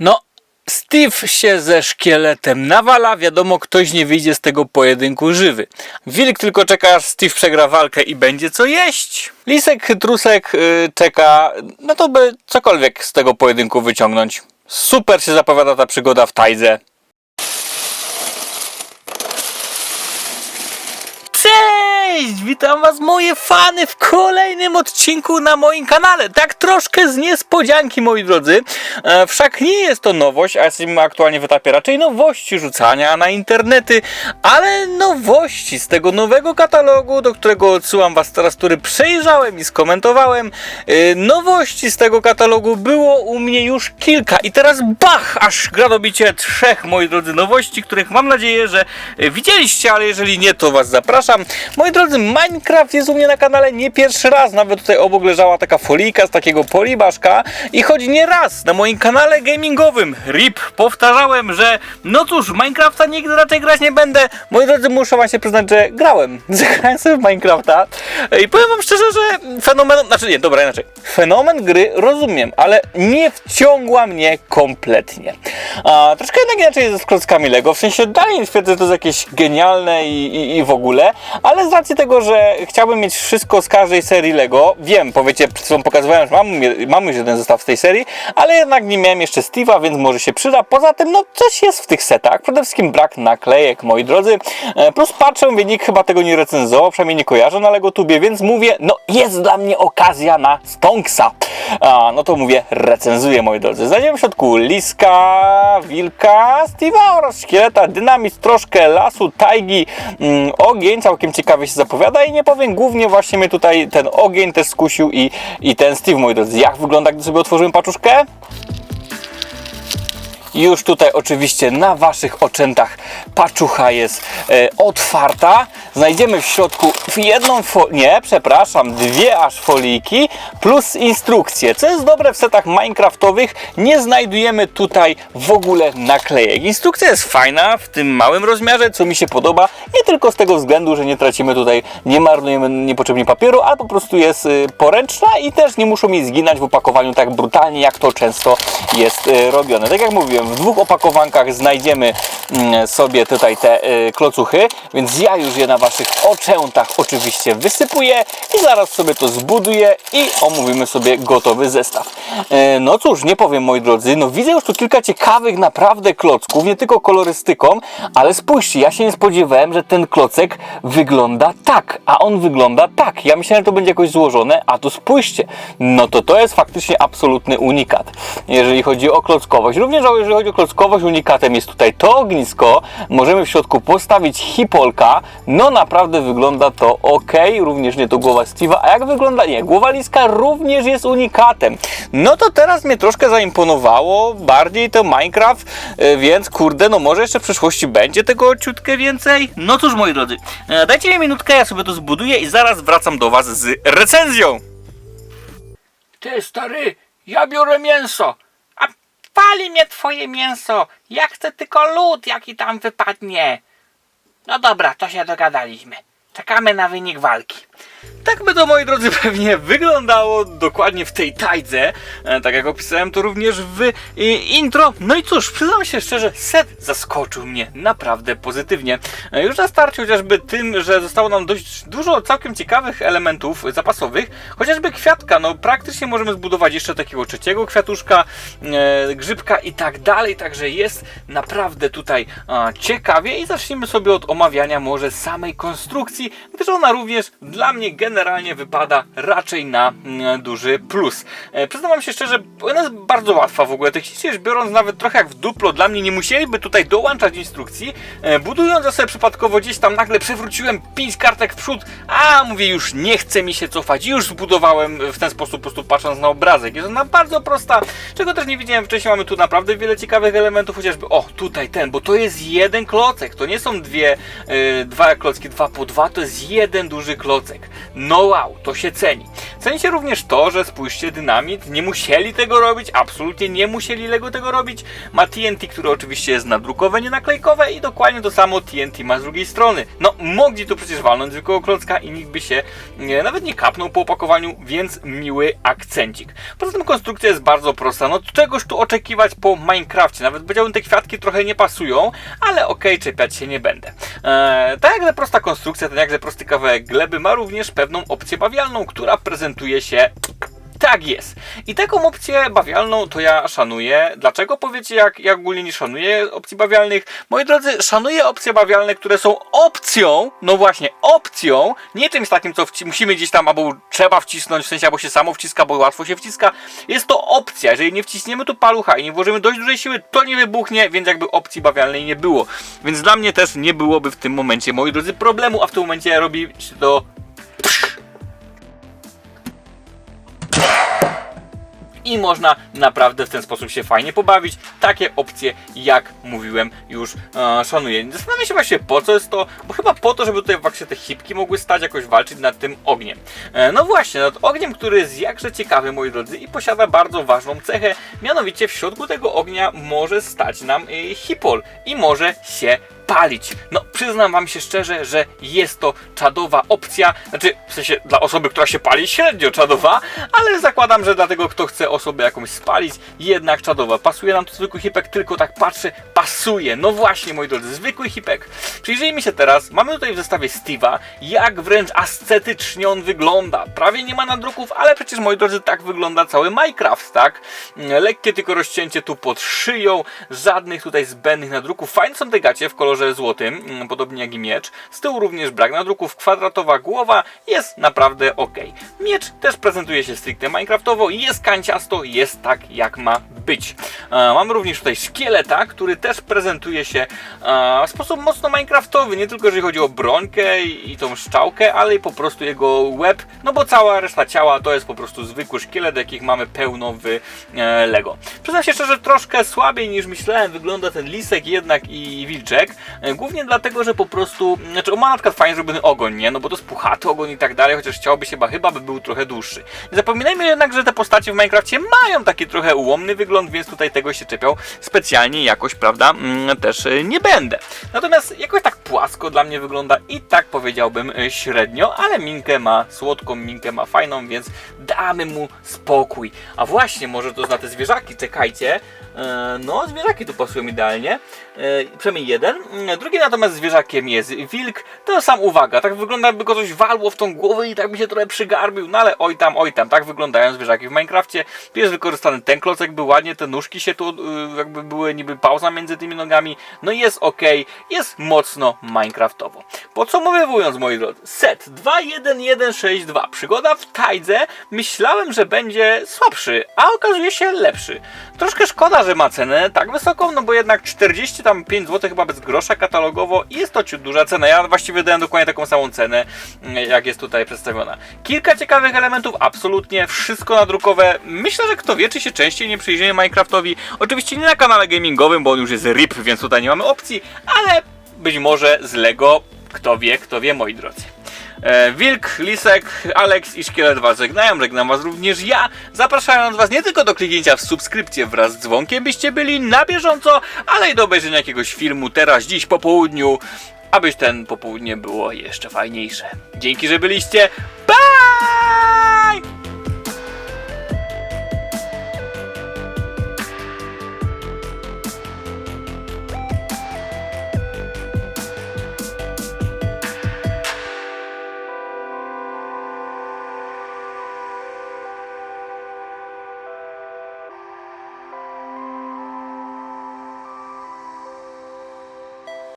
No, Steve się ze szkieletem nawala, wiadomo, ktoś nie wyjdzie z tego pojedynku żywy. Wilk tylko czeka, aż Steve przegra walkę i będzie co jeść. Lisek chytrusek yy, czeka, no to by cokolwiek z tego pojedynku wyciągnąć. Super się zapowiada ta przygoda w Tajdze. Cześć! Witam was moje fany w kolejnym odcinku na moim kanale. Tak troszkę z niespodzianki moi drodzy. E, wszak nie jest to nowość, a jesteśmy aktualnie w etapie raczej nowości rzucania na internety, ale nowości z tego nowego katalogu, do którego odsyłam was teraz, który przejrzałem i skomentowałem. E, nowości z tego katalogu było u mnie już kilka i teraz bach! Aż gradobicie trzech moi drodzy nowości, których mam nadzieję, że widzieliście, ale jeżeli nie, to was zapraszam. Moi drodzy, Minecraft jest u mnie na kanale nie pierwszy raz. Nawet tutaj obok leżała taka folika z takiego polibaszka i choć nie raz na moim kanale gamingowym RIP powtarzałem, że no cóż, Minecrafta nigdy raczej grać nie będę. Moi drodzy, muszę wam się przyznać, że grałem. Zagrałem sobie w Minecrafta i powiem wam szczerze, że fenomen, znaczy nie, dobra, inaczej. Fenomen gry rozumiem, ale nie wciągła mnie kompletnie. A, troszkę jednak inaczej jest z klockami Lego, w sensie dalej twierdzę, że to jest jakieś genialne i, i, i w ogóle, ale z racji tego, że chciałbym mieć wszystko z każdej serii Lego, wiem, powiecie, przed chwilą pokazywałem, że mam, mam już jeden zestaw z tej serii, ale jednak nie miałem jeszcze Steve'a, więc może się przyda. Poza tym, no coś jest w tych setach, przede wszystkim brak naklejek, moi drodzy, E, plus patrzę, mówię, nikt chyba tego nie recenzował, przynajmniej nie kojarzę na LegoTubie, więc mówię, no jest dla mnie okazja na Stonksa. A, no to mówię, recenzuję, moi drodzy. Znajdziemy w środku liska, wilka, Steve'a oraz szkieleta, dynamit, troszkę lasu, tajgi, mm, ogień, całkiem ciekawie się zapowiada i nie powiem, głównie właśnie mnie tutaj ten ogień też skusił i, i ten Steve, moi drodzy. Jak wygląda, gdy sobie otworzyłem paczuszkę? Już tutaj oczywiście na waszych oczętach paczucha jest e, otwarta. Znajdziemy w środku jedną nie, przepraszam, dwie aż foliki plus instrukcje. Co jest dobre w setach minecraftowych, nie znajdujemy tutaj w ogóle naklejek. Instrukcja jest fajna w tym małym rozmiarze, co mi się podoba. Nie tylko z tego względu, że nie tracimy tutaj, nie marnujemy niepotrzebnie papieru, ale po prostu jest y, poręczna i też nie muszą mi zginać w opakowaniu tak brutalnie, jak to często jest y, robione. Tak jak mówiłem, w dwóch opakowankach znajdziemy mm, sobie tutaj te y, klocuchy, więc ja już je na waszych oczętach oczywiście wysypuję i zaraz sobie to zbuduję i omówimy sobie gotowy zestaw. E, No cóż, nie powiem moi drodzy, no widzę już tu kilka ciekawych naprawdę klocków, nie tylko kolorystyką, ale spójrzcie, ja się nie spodziewałem, że ten klocek wygląda tak, a on wygląda tak. Ja myślałem, że to będzie jakoś złożone, a tu spójrzcie, no to to jest faktycznie absolutny unikat, jeżeli chodzi o klockowość. Również jeżeli chodzi o klockowość, unikatem jest tutaj to ognisko, możemy w środku postawić hipolka, no naprawdę wygląda to ok, również nie to głowa Steve'a, a jak wygląda, nie, głowa liska również jest unikatem. No to teraz mnie troszkę zaimponowało, bardziej to Minecraft, e, więc kurde, no może jeszcze w przyszłości będzie tego ciutkę więcej. No cóż moi drodzy, e, dajcie mi minutkę, ja sobie to zbuduję i zaraz wracam do was z recenzją. Ty stary, ja biorę mięso. Pali mnie twoje mięso. Ja chcę tylko lód, jaki tam wypadnie. No dobra, to się dogadaliśmy. Czekamy na wynik walki. Tak by to, moi drodzy, pewnie wyglądało dokładnie w tej tajdze. E, Tak jak opisałem to również w intro. No i cóż, przyznam się szczerze, set zaskoczył mnie naprawdę pozytywnie. E, Już na starcie chociażby tym, że zostało nam dość dużo całkiem ciekawych elementów zapasowych. Chociażby kwiatka, no praktycznie możemy zbudować jeszcze takiego trzeciego kwiatuszka, e, grzybka i tak dalej. Także jest naprawdę tutaj ciekawie i zacznijmy sobie od omawiania może samej konstrukcji, gdyż ona również dla mnie generalnie wypada raczej na mm, duży plus. E, przyznam wam się szczerze, ona jest bardzo łatwa w ogóle. Technicznie rzecz biorąc, nawet trochę jak w duplo, dla mnie nie musieliby tutaj dołączać instrukcji. E, budując ja sobie przypadkowo gdzieś tam nagle przewróciłem 5 kartek w przód, a mówię już nie chce mi się cofać, już zbudowałem w ten sposób, po prostu patrząc na obrazek. Jest ona bardzo prosta, czego też nie widziałem wcześniej. Mamy tu naprawdę wiele ciekawych elementów, chociażby o tutaj ten, bo to jest jeden klocek, to nie są dwie, e, dwa klocki, dwa po dwa, to jest jeden duży klocek. No wow, to się ceni. Ceni się również to, że spójrzcie, Dynamit nie musieli tego robić, absolutnie nie musieli Lego tego robić. Ma TNT, które oczywiście jest nadrukowe, nie naklejkowe i dokładnie to samo TNT ma z drugiej strony. No, mogli tu przecież walnąć zwykłego klocka i nikt by się nie, nawet nie kapnął po opakowaniu, więc miły akcencik. Poza tym konstrukcja jest bardzo prosta, no czegoż tu oczekiwać po Minecrafcie, nawet powiedziałbym te kwiatki trochę nie pasują, ale okej, czepiać się nie będę. Eee, tak jak prosta konstrukcja, ten jakże prosty kawałek gleby ma również pewną opcję bawialną, która prezentuje się tak jest. I taką opcję bawialną to ja szanuję. Dlaczego powiecie, jak ja ogólnie nie szanuję opcji bawialnych? Moi drodzy, szanuję opcje bawialne, które są opcją, no właśnie, opcją, nie czymś takim, co musimy gdzieś tam, albo trzeba wcisnąć, w sensie albo się samo wciska, bo łatwo się wciska. Jest to opcja. Jeżeli nie wciśniemy tu palucha i nie włożymy dość dużej siły, to nie wybuchnie, więc jakby opcji bawialnej nie było. Więc dla mnie też nie byłoby w tym momencie, moi drodzy, problemu, a w tym momencie robi się to i można naprawdę w ten sposób się fajnie pobawić. Takie opcje, jak mówiłem, już e, szanuję. Zastanawiam się właśnie po co jest to, bo chyba po to, żeby tutaj właśnie te hipki mogły stać, jakoś walczyć nad tym ogniem. E, no właśnie, nad ogniem, który jest jakże ciekawy, moi drodzy, i posiada bardzo ważną cechę, mianowicie w środku tego ognia może stać nam e, hipol i może się palić. No, przyznam wam się szczerze, że jest to czadowa opcja. Znaczy, w sensie dla osoby, która się pali, średnio czadowa, ale zakładam, że dla tego, kto chce osobę jakąś spalić, jednak czadowa. Pasuje nam tu zwykły hipek, tylko tak patrzę, pasuje. No właśnie, moi drodzy, zwykły hipek. Przyjrzyjmy się teraz, mamy tutaj w zestawie Steve'a, jak wręcz ascetycznie on wygląda. Prawie nie ma nadruków, ale przecież, moi drodzy, tak wygląda cały Minecraft, tak? Lekkie tylko rozcięcie tu pod szyją, żadnych tutaj zbędnych nadruków. Fajne są te gacie w kolorze złotym, mm, podobnie jak i miecz. Z tyłu również brak nadruków, kwadratowa głowa jest naprawdę ok. Miecz też prezentuje się stricte Minecraftowo, jest kanciasto, jest tak jak ma być. E, mamy również tutaj szkieleta, który też prezentuje się e, w sposób mocno Minecraftowy, nie tylko jeżeli chodzi o brońkę i, tą szczałkę, ale i po prostu jego łeb, no bo cała reszta ciała to jest po prostu zwykły szkielet, jakich mamy pełno w e, Lego. Przyznam się szczerze, troszkę słabiej niż myślałem wygląda ten lisek jednak i wilczek, głównie dlatego, że po prostu, znaczy on ma na przykład fajnie zrobiony ogon, nie, no bo to jest puchaty ogon i tak dalej, chociaż chciałoby się chyba, chyba by był trochę dłuższy. Nie zapominajmy jednak, że te postacie w Minecrafcie mają taki trochę ułomny wygląd, więc tutaj tego się czepiał specjalnie jakoś, prawda, mm, też e, nie będę. Natomiast jakoś tak płasko dla mnie wygląda i tak powiedziałbym e, średnio, ale minkę ma słodką, minkę ma fajną, więc damy mu spokój. A właśnie, może to zna te zwierzaki, czekajcie. E, No, zwierzaki tu pasują idealnie. E, Przynajmniej jeden. Mm, Drugi natomiast zwierzakiem jest wilk. To sam uwaga, tak wygląda jakby go coś walło w tą głowę i tak by się trochę przygarbił. No ale oj tam, oj tam, tak wyglądają zwierzaki w Minecrafcie. Tu jest wykorzystany ten klocek, by ładnie te nóżki się tu jakby były niby pauza między tymi nogami. No jest ok, jest mocno Minecraftowo. Podsumowując moi drodzy, set 21162, przygoda w Tajdze, myślałem, że będzie słabszy, a okazuje się lepszy. Troszkę szkoda, że ma cenę tak wysoką, no bo jednak 40 tam 5 zł chyba bez grosza katalogowo i jest to ciut duża cena. Ja właściwie dałem dokładnie taką samą cenę, mm, jak jest tutaj przedstawiona. Kilka ciekawych elementów, absolutnie wszystko nadrukowe. Myślę, że kto wie, czy się częściej nie przyjrzymy Minecraftowi. Oczywiście nie na kanale gamingowym, bo on już jest RIP, więc tutaj nie mamy opcji, ale być może z Lego, kto wie, kto wie, moi drodzy. E, Wilk, Lisek, Alex i Szkielet Was żegnają, żegnam Was również ja, zapraszając Was nie tylko do kliknięcia w subskrypcję wraz z dzwonkiem, byście byli na bieżąco, ale i do obejrzenia jakiegoś filmu teraz, dziś po południu, abyś ten popołudnie było jeszcze fajniejsze. Dzięki, że byliście,